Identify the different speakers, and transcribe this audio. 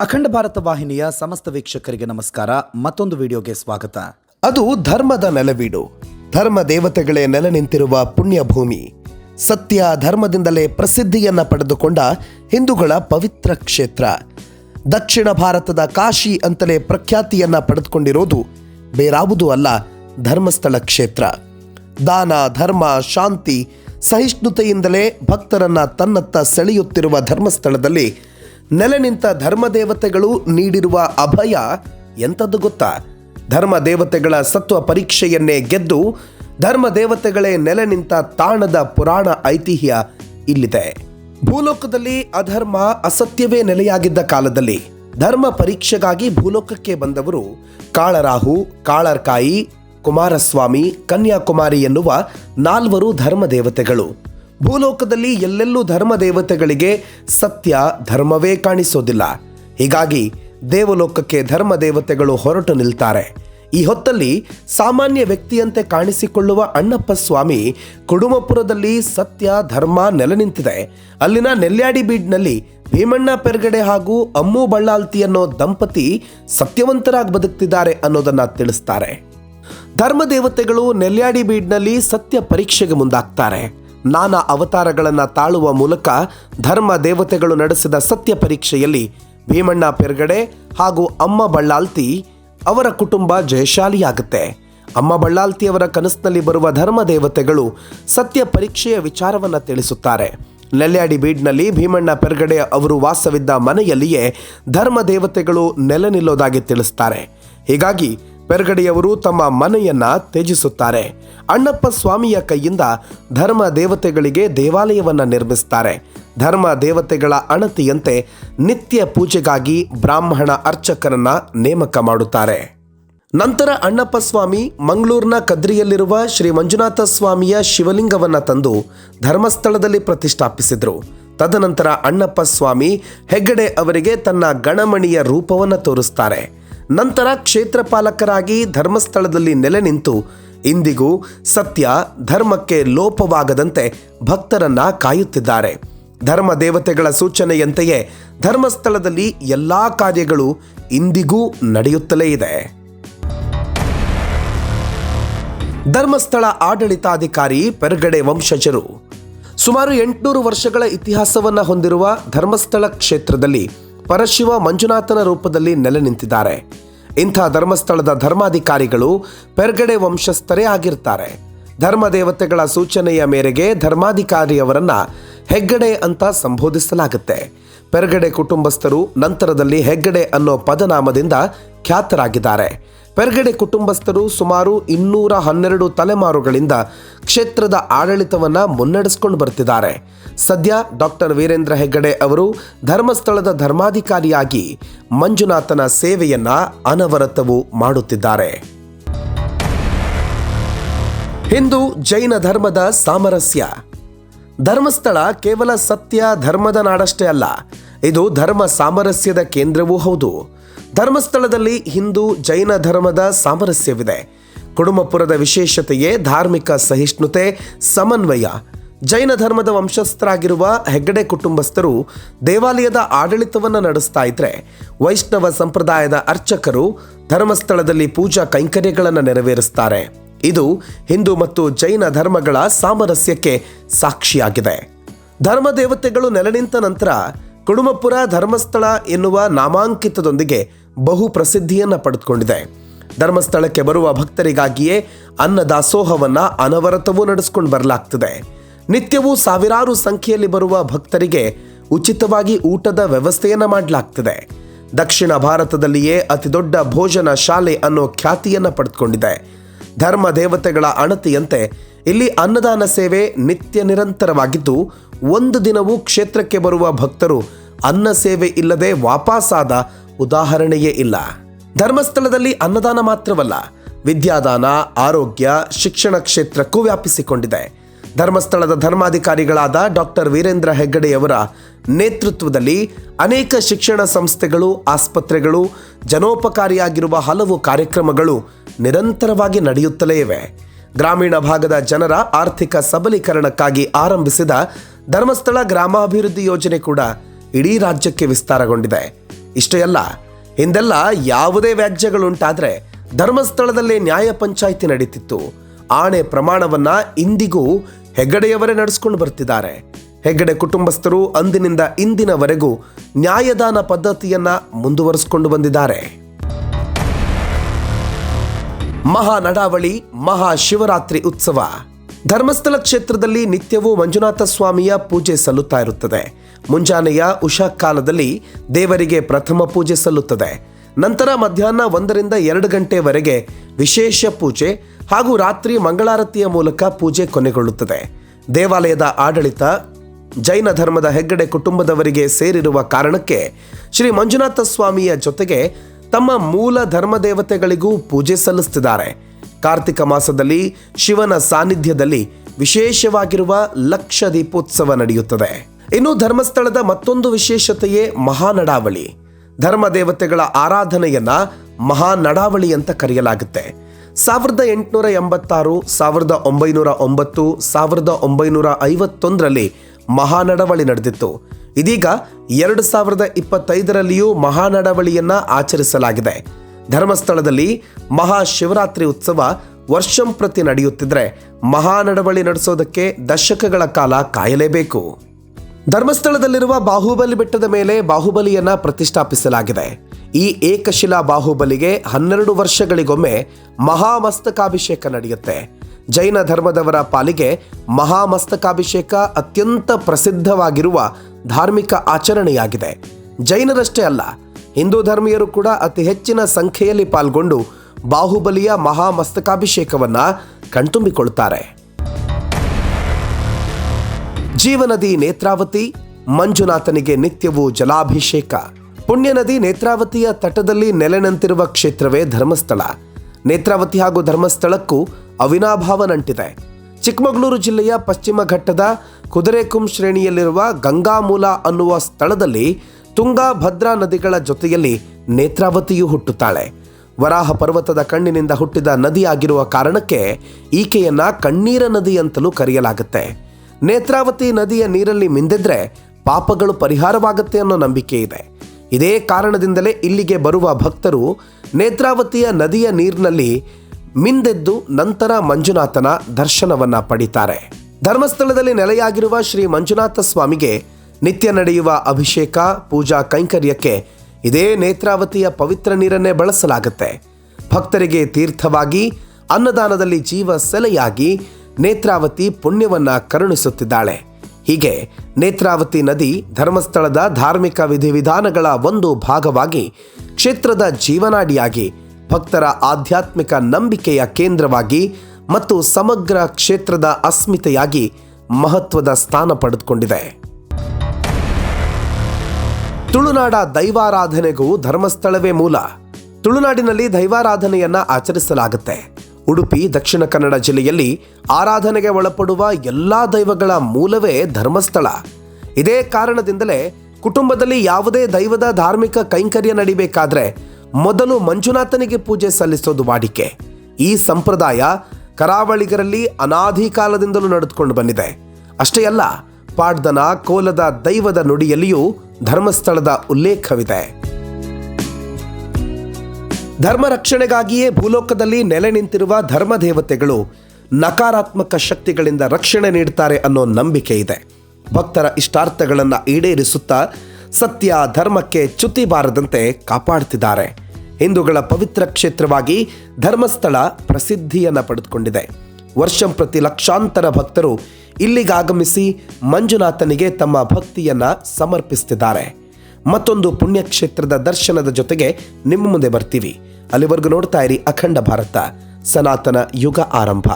Speaker 1: ಅಖಂಡ ಭಾರತ ವಾಹಿನಿಯ ಸಮಸ್ತ ವೀಕ್ಷಕರಿಗೆ ನಮಸ್ಕಾರ. ಮತ್ತೊಂದು ವಿಡಿಯೋಗೆ ಸ್ವಾಗತ.
Speaker 2: ಅದು ಧರ್ಮದ ನೆಲವೀಡು. ಧರ್ಮ ದೇವತೆಗಳೇ ನೆಲೆ ನಿಂತಿರುವ ಪುಣ್ಯ ಭೂಮಿ ಸತ್ಯ ಧರ್ಮದಿಂದಲೇ ಪ್ರಸಿದ್ಧಿಯನ್ನ ಪಡೆದುಕೊಂಡ ಹಿಂದೂಗಳ ಪವಿತ್ರ ಕ್ಷೇತ್ರ. ದಕ್ಷಿಣ ಭಾರತದ ಕಾಶಿ ಅಂತಲೇ ಪ್ರಖ್ಯಾತಿಯನ್ನ ಪಡೆದುಕೊಂಡಿರೋದು ಬೇರಾವುದೂ ಅಲ್ಲ ಧರ್ಮಸ್ಥಳ ಕ್ಷೇತ್ರ. ದಾನ, ಧರ್ಮ, ಶಾಂತಿ, ಸಹಿಷ್ಣುತೆಯಿಂದಲೇ ಭಕ್ತರನ್ನ ತನ್ನತ್ತ ಸೆಳೆಯುತ್ತಿರುವ ಧರ್ಮಸ್ಥಳದಲ್ಲಿ ನೆಲೆ ನಿಂತ ಧರ್ಮದೇವತೆಗಳು ನೀಡಿರುವ ಅಭಯ ಎಂಥದ್ದು ಗೊತ್ತಾ? ಧರ್ಮ ದೇವತೆಗಳ ಸತ್ವ ಪರೀಕ್ಷೆಯನ್ನೇ ಗೆದ್ದು ಧರ್ಮ ದೇವತೆಗಳೇ ನೆಲೆ ನಿಂತ ತಾಣದ ಪುರಾಣ ಐತಿಹ್ಯ ಇಲ್ಲಿದೆ. ಭೂಲೋಕದಲ್ಲಿ ಅಧರ್ಮ ಅಸತ್ಯವೇ ನೆಲೆಯಾಗಿದ್ದ ಕಾಲದಲ್ಲಿ ಧರ್ಮ ಪರೀಕ್ಷೆಗಾಗಿ ಭೂಲೋಕಕ್ಕೆ ಬಂದವರು ಕಾಳರಾಹು, ಕಾಳರ್ಕಾಯಿ, ಕುಮಾರಸ್ವಾಮಿ, ಕನ್ಯಾಕುಮಾರಿ ಎನ್ನುವ ನಾಲ್ವರು ಧರ್ಮ ದೇವತೆಗಳು ಭೂಲೋಕದಲ್ಲಿ ಎಲ್ಲೆಲ್ಲೂ ಧರ್ಮ ದೇವತೆಗಳಿಗೆ ಸತ್ಯ ಧರ್ಮವೇ ಕಾಣಿಸೋದಿಲ್ಲ. ಹೀಗಾಗಿ ದೇವಲೋಕಕ್ಕೆ ಧರ್ಮ ದೇವತೆಗಳು ಹೊರಟು ನಿಲ್ತಾರೆ. ಈ ಹೊತ್ತಲ್ಲಿ ಸಾಮಾನ್ಯ ವ್ಯಕ್ತಿಯಂತೆ ಕಾಣಿಸಿಕೊಳ್ಳುವ ಅಣ್ಣಪ್ಪ ಸ್ವಾಮಿ ಕುಡುಮಪುರದಲ್ಲಿ ಸತ್ಯ ಧರ್ಮ ನೆಲೆ ನಿಂತಿದೆ ಅಲ್ಲಿನ ನೆಲ್ಯಾಡಿ ಬೀಡ್ನಲ್ಲಿ ಭೀಮಣ್ಣ ಪೆರ್ಗಡೆ ಹಾಗೂ ಅಮ್ಮು ಬಳ್ಳಾಲ್ತಿ ಅನ್ನೋ ದಂಪತಿ ಸತ್ಯವಂತರಾಗಿ ಬದುಕ್ತಿದ್ದಾರೆ ಅನ್ನೋದನ್ನ ತಿಳಿಸ್ತಾರೆ. ಧರ್ಮ ದೇವತೆಗಳು ನೆಲ್ಯಾಡಿ ಬೀಡ್ನಲ್ಲಿ ಸತ್ಯ ಪರೀಕ್ಷೆಗೆ ಮುಂದಾಗ್ತಾರೆ. ನಾನಾ ಅವತಾರಗಳನ್ನು ತಾಳುವ ಮೂಲಕ ಧರ್ಮ ದೇವತೆಗಳು ನಡೆಸಿದ ಸತ್ಯ ಪರೀಕ್ಷೆಯಲ್ಲಿ ಭೀಮಣ್ಣ ಪೆರ್ಗಡೆ ಹಾಗೂ ಅಮ್ಮ ಬಳ್ಳಾಲ್ತಿ ಅವರ ಕುಟುಂಬ ಜಯಶಾಲಿಯಾಗುತ್ತೆ. ಅಮ್ಮ ಬಳ್ಳಾಲ್ತಿಯವರ ಕನಸಿನಲ್ಲಿ ಬರುವ ಧರ್ಮ ದೇವತೆಗಳು ಸತ್ಯ ಪರೀಕ್ಷೆಯ ವಿಚಾರವನ್ನ ತಿಳಿಸುತ್ತಾರೆ. ನೆಲ್ಯಾಡಿ ಬೀಡ್ನಲ್ಲಿ ಭೀಮಣ್ಣ ಪೆರ್ಗಡೆ ಅವರು ವಾಸವಿದ್ದ ಮನೆಯಲ್ಲಿಯೇ ಧರ್ಮ ದೇವತೆಗಳು ನೆಲೆ ನಿಲ್ಲೋದಾಗಿ ತಿಳಿಸ್ತಾರೆ. ಹೀಗಾಗಿ ಪೆರ್ಗಡೆಯವರು ತಮ್ಮ ಮನೆಯನ್ನ ತ್ಯಜಿಸುತ್ತಾರೆ. ಅಣ್ಣಪ್ಪ ಸ್ವಾಮಿಯ ಕೈಯಿಂದ ಧರ್ಮ ದೇವತೆಗಳಿಗೆ ದೇವಾಲಯವನ್ನು ನಿರ್ಮಿಸ್ತಾರೆ. ಧರ್ಮ ದೇವತೆಗಳ ಅಣತಿಯಂತೆ ನಿತ್ಯ ಪೂಜೆಗಾಗಿ ಬ್ರಾಹ್ಮಣ ಅರ್ಚಕರನ್ನ ನೇಮಕ ಮಾಡುತ್ತಾರೆ. ನಂತರ ಅಣ್ಣಪ್ಪ ಸ್ವಾಮಿ ಮಂಗಳೂರಿನ ಕದ್ರಿಯಲ್ಲಿರುವ ಶ್ರೀ ಮಂಜುನಾಥ ಸ್ವಾಮಿಯ ಶಿವಲಿಂಗವನ್ನು ತಂದು ಧರ್ಮಸ್ಥಳದಲ್ಲಿ ಪ್ರತಿಷ್ಠಾಪಿಸಿದರು. ತದನಂತರ ಅಣ್ಣಪ್ಪ ಸ್ವಾಮಿ ಹೆಗ್ಗಡೆ ಅವರಿಗೆ ತನ್ನ ಗಣಮಣಿಯ ರೂಪವನ್ನು ತೋರಿಸ್ತಾರೆ. ನಂತರ ಕ್ಷೇತ್ರಪಾಲಕರಾಗಿ ಧರ್ಮಸ್ಥಳದಲ್ಲಿ ನೆಲೆ ನಿಂತು ಇಂದಿಗೂ ಸತ್ಯ ಧರ್ಮಕ್ಕೆ ಲೋಪವಾಗದಂತೆ ಭಕ್ತರನ್ನ ಕಾಯುತ್ತಿದ್ದಾರೆ. ಧರ್ಮ ದೇವತೆಗಳ ಸೂಚನೆಯಂತೆಯೇ ಧರ್ಮಸ್ಥಳದಲ್ಲಿ ಎಲ್ಲಾ ಕಾರ್ಯಗಳು ಇಂದಿಗೂ ನಡೆಯುತ್ತಲೇ ಇದೆ. ಧರ್ಮಸ್ಥಳ ಆಡಳಿತಾಧಿಕಾರಿ ಪೆರ್ಗಡೆ ವಂಶಜರು. ಸುಮಾರು ಎಂಟುನೂರು ವರ್ಷಗಳ ಇತಿಹಾಸವನ್ನ ಹೊಂದಿರುವ ಧರ್ಮಸ್ಥಳ ಕ್ಷೇತ್ರದಲ್ಲಿ ಪರಶಿವ ಮಂಜುನಾಥನ ರೂಪದಲ್ಲಿ ನೆಲೆ ನಿಂತಿದ್ದಾರೆ. ಇಂಥ ಧರ್ಮಸ್ಥಳದ ಧರ್ಮಾಧಿಕಾರಿಗಳು ಪೆರ್ಗಡೆ ವಂಶಸ್ಥರೇ ಆಗಿರ್ತಾರೆ. ಧರ್ಮ ದೇವತೆಗಳ ಸೂಚನೆಯ ಮೇರೆಗೆ ಧರ್ಮಾಧಿಕಾರಿಯವರನ್ನ ಹೆಗ್ಗಡೆ ಅಂತ ಸಂಬೋಧಿಸಲಾಗುತ್ತೆ. ಪೆರ್ಗಡೆ ಕುಟುಂಬಸ್ಥರು ನಂತರದಲ್ಲಿ ಹೆಗ್ಗಡೆ ಅನ್ನೋ ಪದನಾಮದಿಂದ ಖ್ಯಾತರಾಗಿದ್ದಾರೆ. ಪೆರ್ಗಡೆ ಕುಟುಂಬಸ್ಥರು ಸುಮಾರು ಇನ್ನೂರ ಹನ್ನೆರಡು ತಲೆಮಾರುಗಳಿಂದ ಕ್ಷೇತ್ರದ ಆಡಳಿತವನ್ನು ಮುನ್ನಡೆಸ್ಕೊಂಡು ಬರ್ತಿದ್ದಾರೆ. ಸದ್ಯ ಡಾಕ್ಟರ್ ವೀರೇಂದ್ರ ಹೆಗ್ಗಡೆ ಅವರು ಧರ್ಮಸ್ಥಳದ ಧರ್ಮಾಧಿಕಾರಿಯಾಗಿ ಮಂಜುನಾಥನ ಸೇವೆಯನ್ನ ಅನವರತವು ಮಾಡುತ್ತಿದ್ದಾರೆ. ಹಿಂದೂ ಜೈನ ಧರ್ಮದ ಸಾಮರಸ್ಯ. ಧರ್ಮಸ್ಥಳ ಕೇವಲ ಸತ್ಯ ಧರ್ಮದ ನಾಡಷ್ಟೇ ಅಲ್ಲ, ಇದು ಧರ್ಮ ಸಾಮರಸ್ಯದ ಕೇಂದ್ರವೂ ಹೌದು. ಧರ್ಮಸ್ಥಳದಲ್ಲಿ ಹಿಂದೂ ಜೈನ ಧರ್ಮದ ಸಾಮರಸ್ಯವಿದೆ. ಕುಡುಮಪುರದ ವಿಶೇಷತೆಯೇ ಧಾರ್ಮಿಕ ಸಹಿಷ್ಣುತೆ, ಸಮನ್ವಯ. ಜೈನ ಧರ್ಮದ ವಂಶಸ್ಥರಾಗಿರುವ ಹೆಗ್ಗಡೆ ಕುಟುಂಬಸ್ಥರು ದೇವಾಲಯದ ಆಡಳಿತವನ್ನು ನಡೆಸ್ತಾ ಇದ್ರೆ, ವೈಷ್ಣವ ಸಂಪ್ರದಾಯದ ಅರ್ಚಕರು ಧರ್ಮಸ್ಥಳದಲ್ಲಿ ಪೂಜಾ ಕೈಂಕರ್ಯಗಳನ್ನು ನೆರವೇರಿಸ್ತಾರೆ. ಇದು ಹಿಂದೂ ಮತ್ತು ಜೈನ ಧರ್ಮಗಳ ಸಾಮರಸ್ಯಕ್ಕೆ ಸಾಕ್ಷಿಯಾಗಿದೆ. ಧರ್ಮ ದೇವತೆಗಳು ನೆಲೆನಿಂತ ನಂತರ ಕುಡುಮಪುರ ಧರ್ಮಸ್ಥಳ ಎನ್ನುವ ನಾಮಾಂಕಿತದೊಂದಿಗೆ ಬಹು ಪ್ರಸಿದ್ಧಿಯನ್ನು ಪಡೆದುಕೊಂಡಿದೆ. ಧರ್ಮಸ್ಥಳಕ್ಕೆ ಬರುವ ಭಕ್ತರಿಗಾಗಿಯೇ ಅನ್ನದಾಸೋಹವನ್ನ ಅನವರತವೂ ನಡೆಸ್ಕೊಂಡು ಬರಲಾಗ್ತದೆ. ನಿತ್ಯವೂ ಸಾವಿರಾರು ಸಂಖ್ಯೆಯಲ್ಲಿ ಬರುವ ಭಕ್ತರಿಗೆ ಉಚಿತವಾಗಿ ಊಟದ ವ್ಯವಸ್ಥೆಯನ್ನು ಮಾಡಲಾಗ್ತದೆ. ದಕ್ಷಿಣ ಭಾರತದಲ್ಲಿಯೇ ಅತಿದೊಡ್ಡ ಭೋಜನ ಶಾಲೆ ಅನ್ನೋ ಖ್ಯಾತಿಯನ್ನ ಪಡೆದುಕೊಂಡಿದೆ. ಧರ್ಮ ದೇವತೆಗಳ ಅಣತಿಯಂತೆ ಇಲ್ಲಿ ಅನ್ನದಾನ ಸೇವೆ ನಿತ್ಯ ನಿರಂತರವಾಗಿದ್ದು, ಒಂದು ದಿನವೂ ಕ್ಷೇತ್ರಕ್ಕೆ ಬರುವ ಭಕ್ತರು ಅನ್ನ ಸೇವೆ ಇಲ್ಲದೆ ವಾಪಾಸಾದ ಉದಾಹರಣೆಯೇ ಇಲ್ಲ. ಧರ್ಮಸ್ಥಳದಲ್ಲಿ ಅನ್ನದಾನ ಮಾತ್ರವಲ್ಲ, ವಿದ್ಯಾದಾನ, ಆರೋಗ್ಯ, ಶಿಕ್ಷಣ ಕ್ಷೇತ್ರಕ್ಕೂ ವ್ಯಾಪಿಸಿಕೊಂಡಿದೆ. ಧರ್ಮಸ್ಥಳದ ಧರ್ಮಾಧಿಕಾರಿಗಳಾದ ಡಾಕ್ಟರ್ ವೀರೇಂದ್ರ ಹೆಗ್ಗಡೆಯವರ ನೇತೃತ್ವದಲ್ಲಿ ಅನೇಕ ಶಿಕ್ಷಣ ಸಂಸ್ಥೆಗಳು, ಆಸ್ಪತ್ರೆಗಳು, ಜನೋಪಕಾರಿಯಾಗಿರುವ ಹಲವು ಕಾರ್ಯಕ್ರಮಗಳು ನಿರಂತರವಾಗಿ ನಡೆಯುತ್ತಲೇ ಇವೆ. ಗ್ರಾಮೀಣ ಭಾಗದ ಜನರ ಆರ್ಥಿಕ ಸಬಲೀಕರಣಕ್ಕಾಗಿ ಆರಂಭಿಸಿದ ಧರ್ಮಸ್ಥಳ ಗ್ರಾಮಾಭಿವೃದ್ಧಿ ಯೋಜನೆ ಕೂಡ ಇಡೀ ರಾಜ್ಯಕ್ಕೆ ವಿಸ್ತಾರಗೊಂಡಿದೆ. ಇಷ್ಟೇ ಅಲ್ಲ, ಹಿಂದೆಲ್ಲ ಯಾವುದೇ ವ್ಯಾಜ್ಯಗಳುಂಟಾದರೆ ಧರ್ಮಸ್ಥಳದಲ್ಲೇ ನ್ಯಾಯ ಪಂಚಾಯಿತಿ ನಡೀತಿತ್ತು. ಆಣೆ ಪ್ರಮಾಣವನ್ನ ಇಂದಿಗೂ ಹೆಗ್ಗಡೆಯವರೇ ನಡೆಸ್ಕೊಂಡು ಬರ್ತಿದ್ದಾರೆ. ಹೆಗ್ಗಡೆ ಕುಟುಂಬಸ್ಥರು ಅಂದಿನಿಂದ ಇಂದಿನವರೆಗೂ ನ್ಯಾಯದಾನ ಪದ್ಧತಿಯನ್ನ ಮುಂದುವರಿಸಿಕೊಂಡು ಬಂದಿದ್ದಾರೆ. ಮಹಾ ನಡಾವಳಿ, ಮಹಾ ಶಿವರಾತ್ರಿ ಉತ್ಸವ. ಧರ್ಮಸ್ಥಳ ಕ್ಷೇತ್ರದಲ್ಲಿ ನಿತ್ಯವೂ ಮಂಜುನಾಥ ಸ್ವಾಮಿಯ ಪೂಜೆ ಸಲ್ಲುತ್ತಾ ಇರುತ್ತದೆ. ಮುಂಜಾನೆಯ ಉಷಾ ಕಾಲದಲ್ಲಿ ದೇವರಿಗೆ ಪ್ರಥಮ ಪೂಜೆ ಸಲ್ಲುತ್ತದೆ. ನಂತರ ಮಧ್ಯಾಹ್ನ ಒಂದರಿಂದ ಎರಡು ಗಂಟೆವರೆಗೆ ವಿಶೇಷ ಪೂಜೆ ಹಾಗೂ ರಾತ್ರಿ ಮಂಗಳಾರತಿಯ ಮೂಲಕ ಪೂಜೆ ಕೊನೆಗೊಳ್ಳುತ್ತದೆ. ದೇವಾಲಯದ ಆಡಳಿತ, ಜೈನ ಧರ್ಮದ ಹೆಗ್ಗಡೆ ಕುಟುಂಬದವರಿಗೆ ಸೇರಿರುವ ಕಾರಣಕ್ಕೆ ಶ್ರೀ ಮಂಜುನಾಥ ಸ್ವಾಮಿಯ ಜೊತೆಗೆ ತಮ್ಮ ಮೂಲ ಧರ್ಮ ದೇವತೆಗಳಿಗೂ ಪೂಜೆ ಸಲ್ಲಿಸುತ್ತಿದ್ದಾರೆ. ಕಾರ್ತಿಕ ಮಾಸದಲ್ಲಿ ಶಿವನ ಸಾನ್ನಿಧ್ಯದಲ್ಲಿ ವಿಶೇಷವಾಗಿರುವ ಲಕ್ಷ ದೀಪೋತ್ಸವ ನಡೆಯುತ್ತದೆ. ಇನ್ನು ಧರ್ಮಸ್ಥಳದ ಮತ್ತೊಂದು ವಿಶೇಷತೆಯೇ ಮಹಾನಡಾವಳಿ. ಧರ್ಮ ದೇವತೆಗಳ ಆರಾಧನೆಯನ್ನ ಮಹಾನಡಾವಳಿ ಅಂತ ಕರೆಯಲಾಗುತ್ತೆ. ಸಾವಿರದ ಎಂಟುನೂರ ಎಂಬತ್ತಾರು, ಸಾವಿರದ ಒಂಬೈನೂರ ಒಂಬತ್ತು, ಸಾವಿರದ ಒಂಬೈನೂರ ಐವತ್ತೊಂದರಲ್ಲಿ ಮಹಾನಡವಳಿ ನಡೆದಿತ್ತು. ಇದೀಗ ಎರಡು ಸಾವಿರದ ಇಪ್ಪತ್ತೈದರಲ್ಲಿಯೂ ಮಹಾನಡವಳಿಯನ್ನ ಆಚರಿಸಲಾಗಿದೆ. ಧರ್ಮಸ್ಥಳದಲ್ಲಿ ಮಹಾಶಿವರಾತ್ರಿ ಉತ್ಸವ ವರ್ಷಂಪ್ರತಿ ನಡೆಯುತ್ತಿದ್ರೆ ಮಹಾನಡವಳಿ ನಡೆಸೋದಕ್ಕೆ ದಶಕಗಳ ಕಾಲ ಕಾಯಲೇಬೇಕು. ಧರ್ಮಸ್ಥಳದಲ್ಲಿರುವ ಬಾಹುಬಲಿ ಬೆಟ್ಟದ ಮೇಲೆ ಬಾಹುಬಲಿಯನ್ನ ಪ್ರತಿಷ್ಠಾಪಿಸಲಾಗಿದೆ. ಈ ಏಕಶಿಲಾ ಬಾಹುಬಲಿಗೆ ಹನ್ನೆರಡು ವರ್ಷಗಳಿಗೊಮ್ಮೆ ಮಹಾಮಸ್ತಕಾಭಿಷೇಕ ನಡೆಯುತ್ತೆ. ಜೈನ ಧರ್ಮದವರ ಪಾಲಿಗೆ ಮಹಾಮಸ್ತಕಾಭಿಷೇಕ ಅತ್ಯಂತ ಪ್ರಸಿದ್ಧವಾಗಿರುವ ಧಾರ್ಮಿಕ ಆಚರಣೆಯಾಗಿದೆ. ಜೈನರಷ್ಟೇ ಅಲ್ಲ, ಹಿಂದೂ ಧರ್ಮೀಯರು ಕೂಡ ಅತಿ ಹೆಚ್ಚಿನ ಸಂಖ್ಯೆಯಲ್ಲಿ ಪಾಲ್ಗೊಂಡು ಬಾಹುಬಲಿಯ ಮಹಾಮಸ್ತಕಾಭಿಷೇಕವನ್ನು ಕಣ್ತುಂಬಿಕೊಳ್ತಾರೆ. ಜೀವನದಿ ನೇತ್ರಾವತಿ, ಮಂಜುನಾಥನಿಗೆ ನಿತ್ಯವೂ ಜಲಾಭಿಷೇಕ. ಪುಣ್ಯ ನದಿ ನೇತ್ರಾವತಿಯ ತಟದಲ್ಲಿ ನೆಲೆನಂತಿರುವ ಕ್ಷೇತ್ರವೇ ಧರ್ಮಸ್ಥಳ. ನೇತ್ರಾವತಿ ಹಾಗೂ ಧರ್ಮಸ್ಥಳಕ್ಕೂ ಅವಿನಾಭಾವ ನಂಟಿದೆ ಚಿಕ್ಕಮಗಳೂರು ಜಿಲ್ಲೆಯ ಪಶ್ಚಿಮ ಘಟ್ಟದ ಕುದುರೆಕುಂ ಶ್ರೇಣಿಯಲ್ಲಿರುವ ಗಂಗಾಮೂಲ ಅನ್ನುವ ಸ್ಥಳದಲ್ಲಿ ತುಂಗಾ ಭದ್ರಾ ನದಿಗಳ ಜೊತೆಯಲ್ಲಿ ನೇತ್ರಾವತಿಯು ಹುಟ್ಟುತ್ತಾಳೆ. ವರಾಹ ಪರ್ವತದ ಕಣ್ಣಿನಿಂದ ಹುಟ್ಟಿದ ನದಿಯಾಗಿರುವ ಕಾರಣಕ್ಕೆ ಈಕೆಯನ್ನ ಕಣ್ಣೀರ ನದಿ ಅಂತಲೂ ಕರೆಯಲಾಗುತ್ತೆ. ನೇತ್ರಾವತಿ ನದಿಯ ನೀರಲ್ಲಿ ಮಿಂದೆದ್ರೆ ಪಾಪಗಳು ಪರಿಹಾರವಾಗುತ್ತೆ ಅನ್ನೋ ನಂಬಿಕೆ ಇದೆ. ಇದೇ ಕಾರಣದಿಂದಲೇ ಇಲ್ಲಿಗೆ ಬರುವ ಭಕ್ತರು ನೇತ್ರಾವತಿಯ ನದಿಯ ನೀರಿನಲ್ಲಿ ಮಿಂದೆದ್ದು ನಂತರ ಮಂಜುನಾಥನ ದರ್ಶನವನ್ನ ಪಡಿತಾರೆ. ಧರ್ಮಸ್ಥಳದಲ್ಲಿ ನೆಲೆಯಾಗಿರುವ ಶ್ರೀ ಮಂಜುನಾಥ ಸ್ವಾಮಿಗೆ ನಿತ್ಯ ನಡೆಯುವ ಅಭಿಷೇಕ, ಪೂಜಾ ಕೈಂಕರ್ಯಕ್ಕೆ ಇದೇ ನೇತ್ರಾವತಿಯ ಪವಿತ್ರ ನೀರನ್ನೇ ಬಳಸಲಾಗುತ್ತೆ. ಭಕ್ತರಿಗೆ ತೀರ್ಥವಾಗಿ ಅನ್ನದಾನದಲ್ಲಿ ಜೀವ ಸೆಲೆಯಾಗಿ ನೇತ್ರಾವತಿ ಪುಣ್ಯವನ್ನ ಕರುಣಿಸುತ್ತಿದ್ದಾಳೆ. ಹೀಗೆ ನೇತ್ರಾವತಿ ನದಿ ಧರ್ಮಸ್ಥಳದ ಧಾರ್ಮಿಕ ವಿಧಿವಿಧಾನಗಳ ಒಂದು ಭಾಗವಾಗಿ ಕ್ಷೇತ್ರದ ಜೀವನಾಡಿಯಾಗಿ ಭಕ್ತರ ಆಧ್ಯಾತ್ಮಿಕ ನಂಬಿಕೆಯ ಕೇಂದ್ರವಾಗಿ ಮತ್ತು ಸಮಗ್ರ ಕ್ಷೇತ್ರದ ಅಸ್ಮಿತೆಯಾಗಿ ಮಹತ್ವದ ಸ್ಥಾನ ಪಡೆದುಕೊಂಡಿದೆ. ತುಳುನಾಡ ದೈವಾರಾಧನೆಗೂ ಧರ್ಮಸ್ಥಳವೇ ಮೂಲ. ತುಳುನಾಡಿನಲ್ಲಿ ದೈವಾರಾಧನೆಯನ್ನ ಆಚರಿಸಲಾಗುತ್ತೆ. ಉಡುಪಿ, ದಕ್ಷಿಣ ಕನ್ನಡ ಜಿಲ್ಲೆಯಲ್ಲಿ ಆರಾಧನೆಗೆ ಒಳಪಡುವ ಎಲ್ಲ ದೈವಗಳ ಮೂಲವೇ ಧರ್ಮಸ್ಥಳ. ಇದೇ ಕಾರಣದಿಂದಲೇ ಕುಟುಂಬದಲ್ಲಿ ಯಾವುದೇ ದೈವದ ಧಾರ್ಮಿಕ ಕೈಂಕರ್ಯ ನಡಿಬೇಕಾದ್ರೆ ಮೊದಲು ಮಂಜುನಾಥನಿಗೆ ಪೂಜೆ ಸಲ್ಲಿಸೋದು ವಾಡಿಕೆ. ಈ ಸಂಪ್ರದಾಯ ಕರಾವಳಿಗರಲ್ಲಿ ಅನಾದಿ ಕಾಲದಿಂದಲೂ ನಡೆದುಕೊಂಡು ಬಂದಿದೆ. ಅಷ್ಟೇ ಅಲ್ಲ, ಪಾಡ್ದನ, ಕೋಲದ ದೈವದ ನುಡಿಯಲ್ಲಿಯೂ ಧರ್ಮಸ್ಥಳದ ಉಲ್ಲೇಖವಿದೆ. ಧರ್ಮ ರಕ್ಷಣೆಗಾಗಿಯೇ ಭೂಲೋಕದಲ್ಲಿ ನೆಲೆ ನಿಂತಿರುವ ಧರ್ಮ ದೇವತೆಗಳು ನಕಾರಾತ್ಮಕ ಶಕ್ತಿಗಳಿಂದ ರಕ್ಷಣೆ ನೀಡುತ್ತಾರೆ ಅನ್ನೋ ನಂಬಿಕೆ ಇದೆ. ಭಕ್ತರ ಇಷ್ಟಾರ್ಥಗಳನ್ನು ಈಡೇರಿಸುತ್ತಾ ಸತ್ಯ ಧರ್ಮಕ್ಕೆ ಚ್ಯುತಿ ಬಾರದಂತೆ ಕಾಪಾಡ್ತಿದ್ದಾರೆ. ಹಿಂದೂಗಳ ಪವಿತ್ರ ಕ್ಷೇತ್ರವಾಗಿ ಧರ್ಮಸ್ಥಳ ಪ್ರಸಿದ್ಧಿಯನ್ನು ಪಡೆದುಕೊಂಡಿದೆ. ವರ್ಷಂ ಪ್ರತಿ ಲಕ್ಷಾಂತರ ಭಕ್ತರು ಇಲ್ಲಿಗಾಗಮಿಸಿ ಮಂಜುನಾಥನಿಗೆ ತಮ್ಮ ಭಕ್ತಿಯನ್ನ ಸಮರ್ಪಿಸ್ತಿದ್ದಾರೆ. ಮತ್ತೊಂದು ಪುಣ್ಯಕ್ಷೇತ್ರದ ದರ್ಶನದ ಜೊತೆಗೆ ನಿಮ್ಮ ಮುಂದೆ ಬರ್ತೀವಿ. ಅಲ್ಲಿವರೆಗೂ ನೋಡ್ತಾ ಇರಿ ಅಖಂಡ ಭಾರತ ಸನಾತನ ಯುಗ ಆರಂಭ.